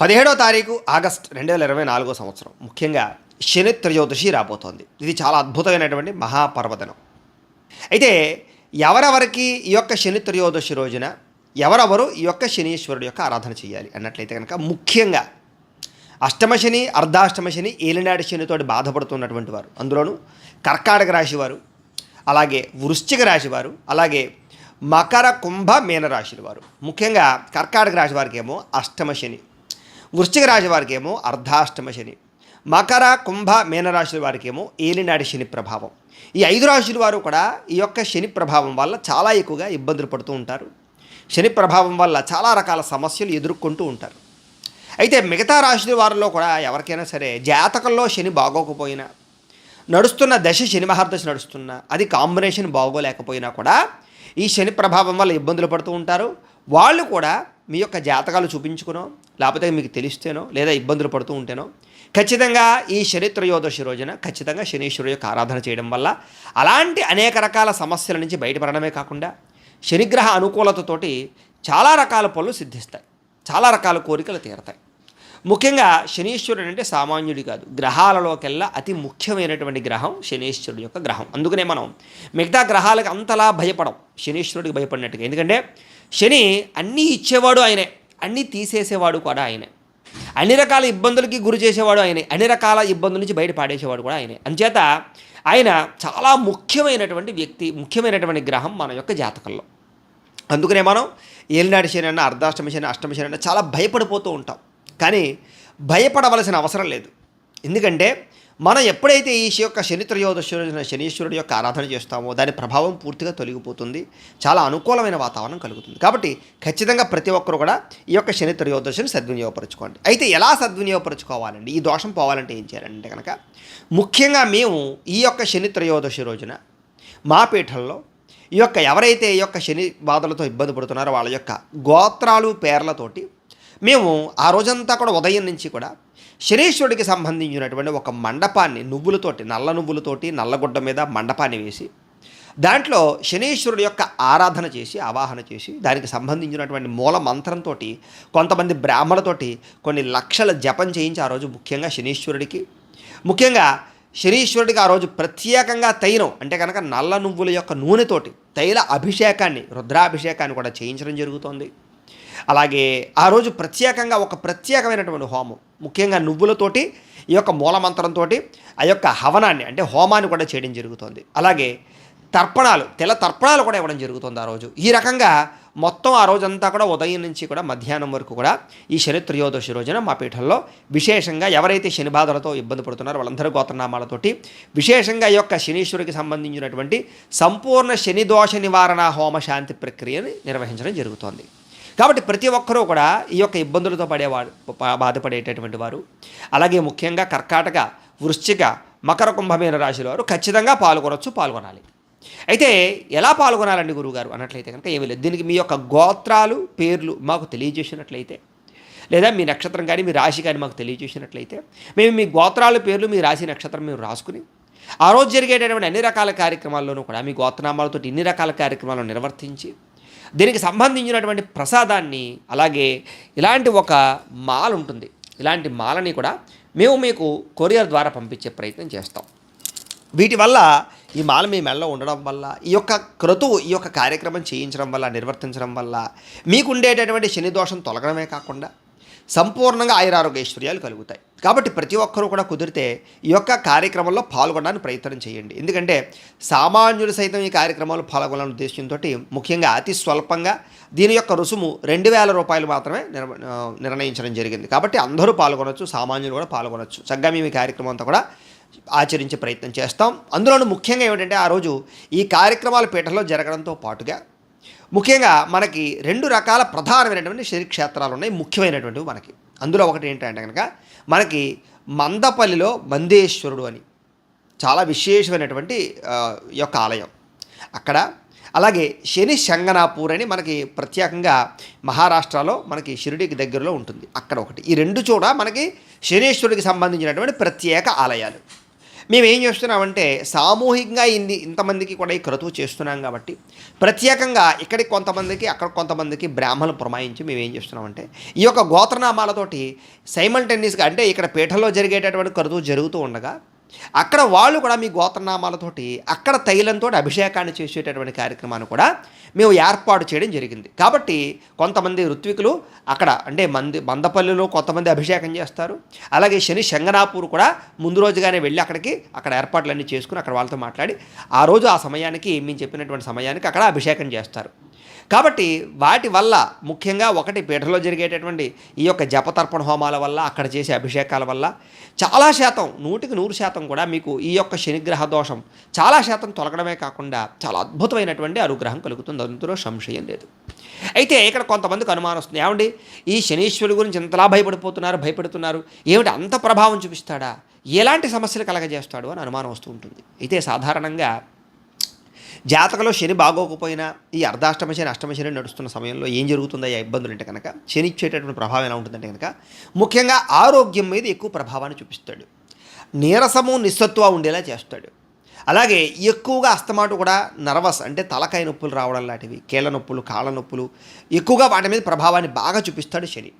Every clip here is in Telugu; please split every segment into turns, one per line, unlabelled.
పదిహేడో తారీఖు ఆగస్ట్ రెండు వేల ఇరవై నాలుగో సంవత్సరం. ముఖ్యంగా శని త్రయోదశి రాబోతోంది. ఇది చాలా అద్భుతమైనటువంటి మహాపర్వదనం. అయితే ఎవరెవరికి ఈ యొక్క శని త్రయోదశి రోజున ఎవరెవరు ఈ యొక్క శనీశ్వరుడు యొక్క ఆరాధన చేయాలి అన్నట్లయితే కనుక ముఖ్యంగా అష్టమ శని అర్ధాష్టమ శని ఏలినాటి శనితోటి బాధపడుతున్నటువంటి వారు. అందులోనూ కర్కాటక రాశివారు అలాగే వృశ్చిక రాశివారు అలాగే మకర కుంభ మీన రాశుల వారు. ముఖ్యంగా కర్కాటక రాశి వారికి ఏమో అష్టమ శని వృశ్చిక రాశి వారికి ఏమో అర్ధాష్టమ శని మకర కుంభ మీనరాశుల వారికి ఏమో ఏలినాటి శని ప్రభావం. ఈ ఐదు రాశుల వారు కూడా ఈ యొక్క శని ప్రభావం వల్ల చాలా ఎక్కువగా ఇబ్బందులు పడుతూ ఉంటారు. శని ప్రభావం వల్ల చాలా రకాల సమస్యలు ఎదుర్కొంటూ ఉంటారు. అయితే మిగతా రాశుల వారిలో కూడా ఎవరికైనా సరే జాతకంలో శని బాగోకపోయినా నడుస్తున్న దశ శని మహర్దశ నడుస్తున్నా అది కాంబినేషన్ బాగోలేకపోయినా కూడా ఈ శని ప్రభావం వల్ల ఇబ్బందులు పడుతూ ఉంటారు. వాళ్ళు కూడా మీ యొక్క జాతకాలు చూపించుకునో లేకపోతే మీకు తెలిస్తేనో లేదా ఇబ్బందులు పడుతూ ఉంటేనో ఖచ్చితంగా ఈ శని త్రయోదశి రోజున ఖచ్చితంగా శనీశ్వరుడు యొక్క ఆరాధన చేయడం వల్ల అలాంటి అనేక రకాల సమస్యల నుంచి బయటపడడమే కాకుండా శనిగ్రహ అనుకూలతతోటి చాలా రకాల పనులు సిద్ధిస్తాయి. చాలా రకాల కోరికలు తీరతాయి. ముఖ్యంగా శనీశ్వరుడు అంటే సామాన్యుడి కాదు. గ్రహాలలోకెల్లా అతి ముఖ్యమైనటువంటి గ్రహం శనీశ్వరుడు యొక్క గ్రహం. అందుకనే మనం మిగతా గ్రహాలకు అంతలా భయపడం శనీశ్వరుడికి భయపడినట్టుగా. ఎందుకంటే శని అన్నీ ఇచ్చేవాడు ఆయనే అన్నీ తీసేసేవాడు కూడా ఆయనే. అన్ని రకాల ఇబ్బందులకి గురి చేసేవాడు ఆయనే అన్ని రకాల ఇబ్బందుల నుంచి బయట పాడేసేవాడు కూడా ఆయనే. అంచేత ఆయన చాలా ముఖ్యమైనటువంటి వ్యక్తి ముఖ్యమైనటువంటి గ్రహం మన యొక్క జాతకంలో. అందుకనే మనం ఏలినాటి శని అన్న అర్ధాష్టమి శని అష్టమి శని అన్న చాలా భయపడిపోతూ ఉంటాం. కానీ భయపడవలసిన అవసరం లేదు. ఎందుకంటే మనం ఎప్పుడైతే ఈ యొక్క శని త్రయోదశి రోజున శనీశ్వరుడు యొక్క ఆరాధన చేస్తామో దాని ప్రభావం పూర్తిగా తొలగిపోతుంది. చాలా అనుకూలమైన వాతావరణం కలుగుతుంది. కాబట్టి ఖచ్చితంగా ప్రతి ఒక్కరు కూడా ఈ యొక్క శని త్రయోదశిని సద్వినియోగపరచుకోండి. అయితే ఎలా సద్వినియోగపరచుకోవాలండి? ఈ దోషం పోవాలంటే ఏం చేయాలంటే కనుక ముఖ్యంగా మేము ఈ యొక్క శని త్రయోదశి రోజున మా పీఠంలో ఈ యొక్క ఎవరైతే ఈ యొక్క శని బాధలతో ఇబ్బంది పడుతున్నారో వాళ్ళ యొక్క గోత్రాలు పేర్లతోటి మేము ఆ రోజంతా కూడా ఉదయం నుంచి కూడా శనీశ్వరుడికి సంబంధించినటువంటి ఒక మండపాన్ని నువ్వులతోటి నల్ల నువ్వులతోటి నల్లగుడ్డ మీద మండపాన్ని వేసి దాంట్లో శనీశ్వరుడు యొక్క ఆరాధన చేసి ఆవాహన చేసి దానికి సంబంధించినటువంటి మూల మంత్రంతో కొంతమంది బ్రాహ్మణులతోటి కొన్ని లక్షల జపం చేయించి ఆ రోజు ముఖ్యంగా శనీశ్వరుడికి. ముఖ్యంగా శనీశ్వరుడికి ఆ రోజు ప్రత్యేకంగా తైలం అంటే కనుక నల్ల నువ్వుల యొక్క నూనెతోటి తైల అభిషేకాన్ని రుద్రాభిషేకాన్ని కూడా చేయించడం జరుగుతోంది. అలాగే ఆ రోజు ప్రత్యేకంగా ఒక ప్రత్యేకమైనటువంటి హోమం. ముఖ్యంగా నువ్వులతోటి ఈ యొక్క మూలమంత్రంతో ఆ యొక్క హవనాన్ని అంటే హోమాన్ని కూడా చేయడం జరుగుతుంది. అలాగే తర్పణాలు తెల్ల తర్పణాలు కూడా ఇవ్వడం జరుగుతుంది ఆ రోజు. ఈ రకంగా మొత్తం ఆ రోజంతా కూడా ఉదయం నుంచి కూడా మధ్యాహ్నం వరకు కూడా ఈ శని త్రయోదశి రోజున మా పీఠంలో విశేషంగా ఎవరైతే శని బాధలతో ఇబ్బంది పడుతున్నారో వాళ్ళందరూ గోత్రనామాలతోటి విశేషంగా ఈ యొక్క శనీశ్వరికి సంబంధించినటువంటి సంపూర్ణ శని దోష నివారణ హోమ శాంతి ప్రక్రియని నిర్వహించడం జరుగుతోంది. కాబట్టి ప్రతి ఒక్కరూ కూడా ఈ యొక్క ఇబ్బందులతో పడేవాడు బాధపడేటటువంటి వారు. అలాగే ముఖ్యంగా కర్కాటక వృశ్చిక మకర కుంభమైన రాశిలో వారు ఖచ్చితంగా పాల్గొనవచ్చు పాల్గొనాలి. అయితే ఎలా పాల్గొనాలండి గురువుగారు అన్నట్లయితే కనుక ఏమీ లేదు. దీనికి మీ యొక్క గోత్రాలు పేర్లు మాకు తెలియజేసినట్లయితే లేదా మీ నక్షత్రం కానీ మీ రాశి కానీ మాకు తెలియజేసినట్లయితే మేము మీ గోత్రాలు పేర్లు మీ రాశి నక్షత్రం మేము రాసుకుని ఆ రోజు జరిగేటటువంటి అన్ని రకాల కార్యక్రమాల్లోనూ కూడా మీ గోత్రనామాలతో ఇన్ని రకాల కార్యక్రమాలను నిర్వర్తించి దీనికి సంబంధించినటువంటి ప్రసాదాన్ని అలాగే ఇలాంటి ఒక మాల ఉంటుంది. ఇలాంటి మాలని కూడా మేము మీకు కొరియర్ ద్వారా పంపించే ప్రయత్నం చేస్తాం. వీటి వల్ల ఈ మాల మీ మెడలో ఉండడం వల్ల ఈ యొక్క క్రతువు ఈ యొక్క కార్యక్రమం చేయించడం వల్ల నిర్వర్తించడం వల్ల మీకు ఉండేటటువంటి శని దోషం తొలగడమే కాకుండా సంపూర్ణంగా ఆయురారోగ్యైశ్వర్యాలు కలుగుతాయి. కాబట్టి ప్రతి ఒక్కరూ కూడా కుదిరితే ఈ యొక్క కార్యక్రమంలో పాల్గొనడానికి ప్రయత్నం చేయండి. ఎందుకంటే సామాన్యులు సైతం ఈ కార్యక్రమంలో పాల్గొనాలనే ఉద్దేశంతో ముఖ్యంగా అతి స్వల్పంగా దీని యొక్క రుసుము రెండు వేల రూపాయలు మాత్రమే నిర్ణయించడం జరిగింది. కాబట్టి అందరూ పాల్గొనవచ్చు సామాన్యులు కూడా పాల్గొనవచ్చు చక్కగా మేము ఈ కార్యక్రమం అంతా కూడా ఆచరించే ప్రయత్నం చేస్తాం. అందులోనూ ముఖ్యంగా ఏమిటంటే ఆ రోజు ఈ కార్యక్రమాలు పీఠలో జరగడంతో పాటుగా ముఖ్యంగా మనకి రెండు రకాల ప్రధానమైనటువంటి క్షేత్రాలు ఉన్నాయి ముఖ్యమైనటువంటివి మనకి. అందులో ఒకటి ఏంటంటే కనుక మనకి మందపల్లిలో మందేశ్వరుడు అని చాలా విశేషమైనటువంటి యొక్క ఆలయం. అక్కడ అలాగే శని శంగనాపూర్ అని మనకి ప్రత్యేకంగా మహారాష్ట్రలో మనకి షిరిడికి దగ్గరలో ఉంటుంది. అక్కడ ఒకటి. ఈ రెండు చూడ మనకి శనీశ్వరుడికి సంబంధించినటువంటి ప్రత్యేక ఆలయాలు. మేము ఏం చేస్తున్నామంటే సామూహికంగా ఇన్ని ఇంతమందికి కూడా ఈ క్రతువు చేస్తున్నాం కాబట్టి ప్రత్యేకంగా ఇక్కడికి కొంతమందికి అక్కడ కొంతమందికి బ్రాహ్మణులు పురమాయించి మేము ఏం చేస్తున్నామంటే ఈ యొక్క గోత్రనామాలతోటి సైమల్టేనియస్గా అంటే ఇక్కడ పీఠంలో జరిగేటటువంటి క్రతువు జరుగుతూ ఉండగా అక్కడ వాళ్ళు కూడా మీ గోత్రనామాలతోటి అక్కడ తైలంతో అభిషేకాన్ని చేసేటటువంటి కార్యక్రమాన్ని కూడా మేము ఏర్పాటు చేయడం జరిగింది. కాబట్టి కొంతమంది ఋత్వికులు అక్కడ అంటే మంది మందపల్లిలో కొంతమంది అభిషేకం చేస్తారు. అలాగే శని శంగనాపూర్ కూడా ముందు రోజుగానే వెళ్ళి అక్కడికి అక్కడ ఏర్పాట్లన్నీ చేసుకుని అక్కడ వాళ్ళతో మాట్లాడి ఆ రోజు ఆ సమయానికి మేము చెప్పినటువంటి సమయానికి అక్కడ అభిషేకం చేస్తారు. కాబట్టి వాటి వల్ల ముఖ్యంగా ఒకటి పీఠలో జరిగేటటువంటి ఈ యొక్క జపతర్పణ హోమాల వల్ల అక్కడ చేసే అభిషేకాల వల్ల చాలా శాతం నూటికి నూరు శాతం కూడా మీకు ఈ యొక్క శనిగ్రహ దోషం చాలా శాతం తొలగడమే కాకుండా చాలా అద్భుతమైనటువంటి అనుగ్రహం కలుగుతుంది. అందులో సంశయం లేదు. అయితే ఇక్కడ కొంతమందికి అనుమానం వస్తుంది. ఏమండి? ఈ శనీశ్వరుడు గురించి ఇంతలా భయపడిపోతున్నారు భయపెడుతున్నారు. ఏమిటి అంత ప్రభావం చూపిస్తాడా? ఎలాంటి సమస్యలు కలగజేస్తాడు అని అనుమానం వస్తూ ఉంటుంది. అయితే సాధారణంగా జాతకలో శని బాగోకపోయినా ఈ అర్ధాష్టమ శని అష్టమ శని నడుస్తున్న సమయంలో ఏం జరుగుతుందో? ఆ ఇబ్బందులు అంటే కనుక శని ఇచ్చేటటువంటి ప్రభావం ఎలా ఉంటుందంటే కనుక ముఖ్యంగా ఆరోగ్యం మీద ఎక్కువ ప్రభావాన్ని చూపిస్తాడు. నీరసము నిస్సత్వ ఉండేలా చేస్తాడు. అలాగే ఎక్కువగా అస్తమాటు కూడా నర్వస్ అంటే తలకాయ నొప్పులు రావడం లాంటివి కీళ్ళ నొప్పులు కాళ్ళ నొప్పులు ఎక్కువగా వాటి మీద ప్రభావాన్ని బాగా చూపిస్తాడు శని.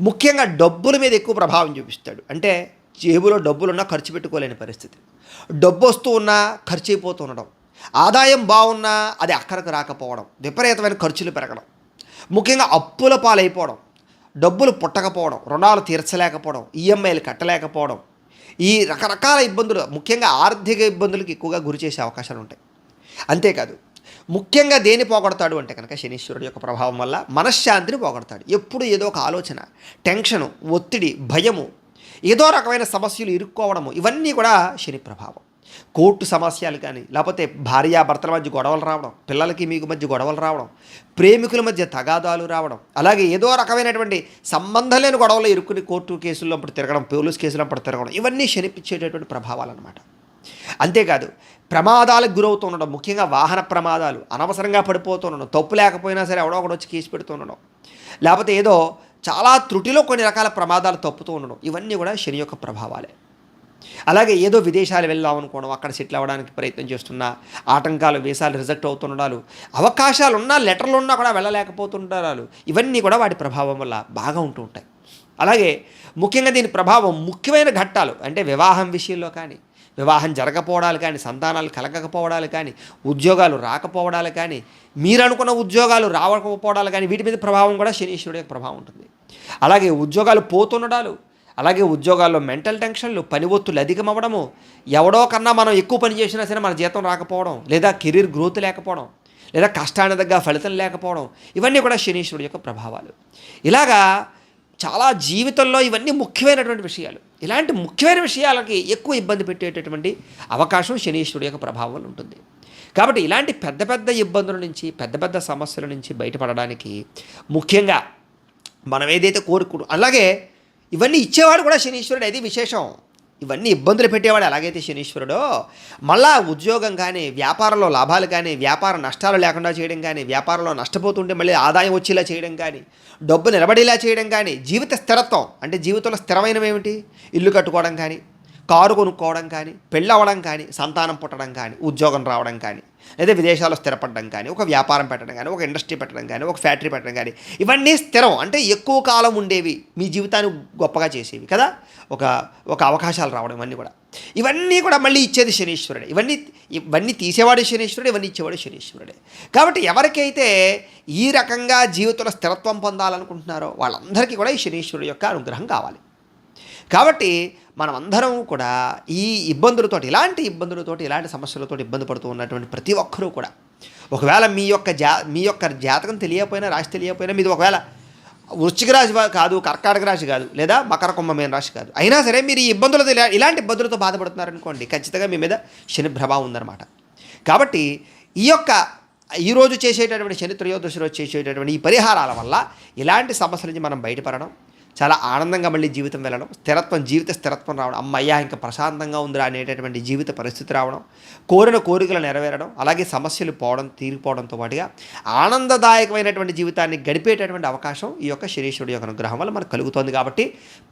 ముఖ్యంగా డబ్బుల మీద ఎక్కువ ప్రభావం చూపిస్తాడు. అంటే జేబులో డబ్బులున్నా ఖర్చు పెట్టుకోలేని పరిస్థితి. డబ్బు వస్తూ ఉన్నా ఖర్చు అయిపోతూ ఉండడం. ఆదాయం బాగున్నా అది అక్కడికి రాకపోవడం విపరీతమైన ఖర్చులు పెరగడం ముఖ్యంగా అప్పుల పాలైపోవడం డబ్బులు పుట్టకపోవడం రుణాలు తీర్చలేకపోవడం ఈఎంఐలు కట్టలేకపోవడం ఈ రకరకాల ఇబ్బందులు ముఖ్యంగా ఆర్థిక ఇబ్బందులకు ఎక్కువగా గురి చేసే అవకాశాలు ఉంటాయి. అంతేకాదు ముఖ్యంగా దేని పోగొడతాడు అంటే కనుక శనీశ్వరుడు యొక్క ప్రభావం వల్ల మనశ్శాంతిని పోగొడతాడు. ఎప్పుడు ఏదో ఒక ఆలోచన టెన్షను ఒత్తిడి భయము ఏదో రకమైన సమస్యలు ఇరుక్కోవడము ఇవన్నీ కూడా శని ప్రభావం. కోర్టు సమస్యలు కానీ లేకపోతే భార్యాభర్తల మధ్య గొడవలు రావడం పిల్లలకి మీకు మధ్య గొడవలు రావడం ప్రేమికుల మధ్య తగాదాలు రావడం అలాగే ఏదో రకమైనటువంటి సంబంధం లేని గొడవలు ఇరుక్కుని కోర్టు కేసుల్లో అప్పుడు తిరగడం పోలీస్ కేసులు అప్పుడు తిరగడం ఇవన్నీ శనిపించేటటువంటి ప్రభావాలు అనమాట అంతేకాదు ప్రమాదాలకు గురవుతూ ఉండడం ముఖ్యంగా వాహన ప్రమాదాలు అనవసరంగా పడిపోతూ ఉండడం తప్పు లేకపోయినా సరే ఎవడో ఒకడు వచ్చి కేసు పెడుతూ ఉండడం లేకపోతే ఏదో చాలా త్రుటిలో కొన్ని రకాల ప్రమాదాలు తప్పుతూ ఉండడం ఇవన్నీ కూడా శని యొక్క ప్రభావాలే. అలాగే ఏదో విదేశాలు వెళ్దాం అనుకోవడం అక్కడ సెటిల్ అవ్వడానికి ప్రయత్నం చేస్తున్నా ఆటంకాలు వీసాలు రిజెక్ట్ అవుతుండాలు అవకాశాలు ఉన్నా లెటర్లు ఉన్నా కూడా వెళ్ళలేకపోతుండాలు ఇవన్నీ కూడా వాటి ప్రభావం వల్ల బాగా ఉంటూ ఉంటాయి. అలాగే ముఖ్యంగా దీని ప్రభావం ముఖ్యమైన ఘట్టాలు అంటే వివాహం విషయంలో కానీ వివాహం జరగకపోవడాలు కానీ సంతానాలు కలగకపోవడాలు కానీ ఉద్యోగాలు రాకపోవడాలు కానీ మీరు అనుకున్న ఉద్యోగాలు రావకపోవడాలు కానీ వీటి మీద ప్రభావం కూడా శనీశ్వరుడు యొక్క ప్రభావం ఉంటుంది. అలాగే ఉద్యోగాలు పోతుండడాలు అలాగే ఉద్యోగాల్లో మెంటల్ టెన్షన్లు పని ఒత్తులు అధికమవ్వడము ఎవడో కన్నా మనం ఎక్కువ పని చేసినా సరే మన జీతం రాకపోవడం లేదా కెరీర్ గ్రోత్ లేకపోవడం లేదా కష్టాన్ని తగ్గ ఫలితం లేకపోవడం ఇవన్నీ కూడా శనీశ్వరుడు యొక్క ప్రభావాలు. ఇలాగా చాలా జీవితంలో ఇవన్నీ ముఖ్యమైనటువంటి విషయాలు. ఇలాంటి ముఖ్యమైన విషయాలకి ఎక్కువ ఇబ్బంది పెట్టేటటువంటి అవకాశం శనీశ్వరుడు యొక్క ప్రభావం ఉంటుంది. కాబట్టి ఇలాంటి పెద్ద పెద్ద ఇబ్బందుల నుంచి పెద్ద పెద్ద సమస్యల నుంచి బయటపడడానికి ముఖ్యంగా మనం ఏదైతే కోరుకు అలాగే ఇవన్నీ ఇచ్చేవాడు కూడా శనీశ్వరుడు అది విశేషం. ఇవన్నీ ఇబ్బందులు పెట్టేవాడు ఎలాగైతే శనీశ్వరుడో. మళ్ళా ఉద్యోగం కానీ వ్యాపారంలో లాభాలు కానీ వ్యాపార నష్టాలు లేకుండా చేయడం కానీ వ్యాపారంలో నష్టపోతుంటే మళ్ళీ ఆదాయం వచ్చేలా చేయడం కానీ డబ్బు నిలబడేలా చేయడం కానీ జీవిత స్థిరత్వం అంటే జీవితంలో స్థిరమైనవి ఏమిటి? ఇల్లు కట్టుకోవడం కానీ కారు కొనుక్కోవడం కానీ పెళ్ళవడం కానీ సంతానం పుట్టడం కానీ ఉద్యోగం రావడం కానీ లేదా విదేశాల్లో స్థిరపడడం కానీ ఒక వ్యాపారం పెట్టడం కానీ ఒక ఇండస్ట్రీ పెట్టడం కానీ ఒక ఫ్యాక్టరీ పెట్టడం కానీ ఇవన్నీ స్థిరం. అంటే ఎక్కువ కాలం ఉండేవి మీ జీవితాన్ని గొప్పగా చేసేవి కదా? ఒక ఒక అవకాశాలు రావడం ఇవన్నీ కూడా. ఇవన్నీ కూడా మళ్ళీ ఇచ్చేది శనీశ్వరుడే. ఇవన్నీ ఇవన్నీ తీసేవాడు శనీశ్వరుడే ఇవన్నీ ఇచ్చేవాడు శనీశ్వరుడే. కాబట్టి ఎవరికైతే ఈ రకంగా జీవితంలో స్థిరత్వం పొందాలనుకుంటున్నారో వాళ్ళందరికీ కూడా ఈ శనీశ్వరుడు యొక్క అనుగ్రహం కావాలి. కాబట్టి మనం అందరం కూడా ఈ ఇబ్బందులతోటి ఇలాంటి ఇబ్బందులతోటి ఇలాంటి సమస్యలతో ఇబ్బంది పడుతూ ఉన్నటువంటి ప్రతి ఒక్కరూ కూడా ఒకవేళ మీ యొక్క జా మీ యొక్క జాతకం తెలియకపోయినా రాశి తెలియకపోయినా మీది ఒకవేళ వృశ్చిక రాశి కాదు కర్కాటక రాశి కాదు లేదా మకర కుంభమైన రాశి కాదు అయినా సరే మీరు ఈ ఇబ్బందులతో ఇలా- ఇలాంటి ఇబ్బందులతో బాధపడుతున్నారనుకోండి ఖచ్చితంగా మీ మీద శని ప్రభావం ఉందన్నమాట. కాబట్టి ఈ యొక్క ఈరోజు చేసేటటువంటి శని త్రయోదశి రోజు చేసేటటువంటి ఈ పరిహారాల వల్ల ఇలాంటి సమస్యల నుంచి మనం బయటపడడం చాలా ఆనందంగా మళ్ళీ జీవితం వెళ్ళడం స్థిరత్వం జీవిత స్థిరత్వం రావడం అమ్మయ్యా ఇంకా ప్రశాంతంగా ఉందిరా అనేటటువంటి జీవిత పరిస్థితి రావడం కోరిన కోరికలు నెరవేరడం అలాగే సమస్యలు పోవడం తీరిపోవడంతో పాటుగా ఆనందదాయకమైనటువంటి జీవితాన్ని గడిపేటటువంటి అవకాశం ఈ యొక్క శనీశ్వరుడు యొక్క అనుగ్రహం వల్ల మనకు కలుగుతోంది కాబట్టి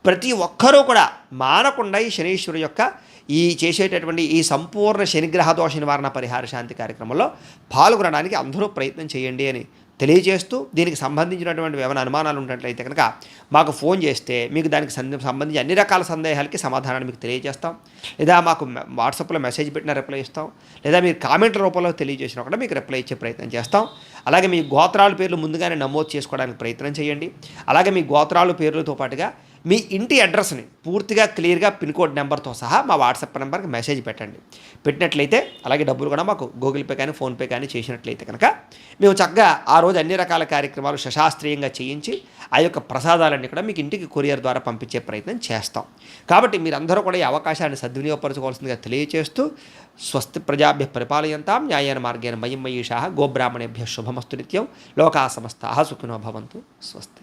ప్రతి ఒక్కరూ కూడా మానకుండా ఈ శనీశ్వరుడు యొక్క ఈ చేసేటటువంటి ఈ సంపూర్ణ శనిగ్రహ దోష నివారణ పరిహార శాంతి కార్యక్రమంలో పాల్గొనడానికి అందరూ ప్రయత్నం చేయండి అని తెలియజేస్తూ దీనికి సంబంధించినటువంటి ఏమైనా అనుమానాలు ఉన్నట్లయితే కనుక మాకు ఫోన్ చేస్తే మీకు దానికి సంబంధించి అన్ని రకాల సందేహాలకి సమాధానాన్ని మీకు తెలియజేస్తాం. లేదా మాకు వాట్సాప్లో మెసేజ్ పెట్టిన రిప్లై ఇస్తాం. లేదా మీరు కామెంట్ల రూపంలో తెలియజేసినా కూడా మీకు రిప్లై ఇచ్చే ప్రయత్నం చేస్తాం. అలాగే మీ గోత్రాల పేర్లు ముందుగానే నమోదు చేసుకోవడానికి ప్రయత్నం చేయండి. అలాగే మీ గోత్రాలు పేర్లతో పాటుగా మీ ఇంటి అడ్రస్ని పూర్తిగా క్లియర్గా పిన్ కోడ్ నెంబర్తో సహా మా వాట్సాప్ నెంబర్కి మెసేజ్ పెట్టండి. పెట్టినట్లయితే అలాగే డబ్బులు కూడా మాకు గూగుల్ పే కానీ ఫోన్పే కానీ చేసినట్లయితే కనుక మేము చక్కగా ఆ రోజు అన్ని రకాల కార్యక్రమాలు శశాస్త్రీయంగా చేయించి ఆ యొక్క ప్రసాదాలన్నీ కూడా మీకు ఇంటికి కొరియర్ ద్వారా పంపించే ప్రయత్నం చేస్తాం. కాబట్టి మీరందరూ కూడా ఈ అవకాశాన్ని సద్వినియోగపరచుకోవాల్సిందిగా తెలియజేస్తూ స్వస్తి ప్రజాభ్య పరిపాలయంతాం న్యాయన మార్గేణ మయం మయీషా గోబ్రాహ్మణేభ్య శుభమస్తు నిత్యం లోకా సమస్తా సుఖినో భవంతు స్వస్తి.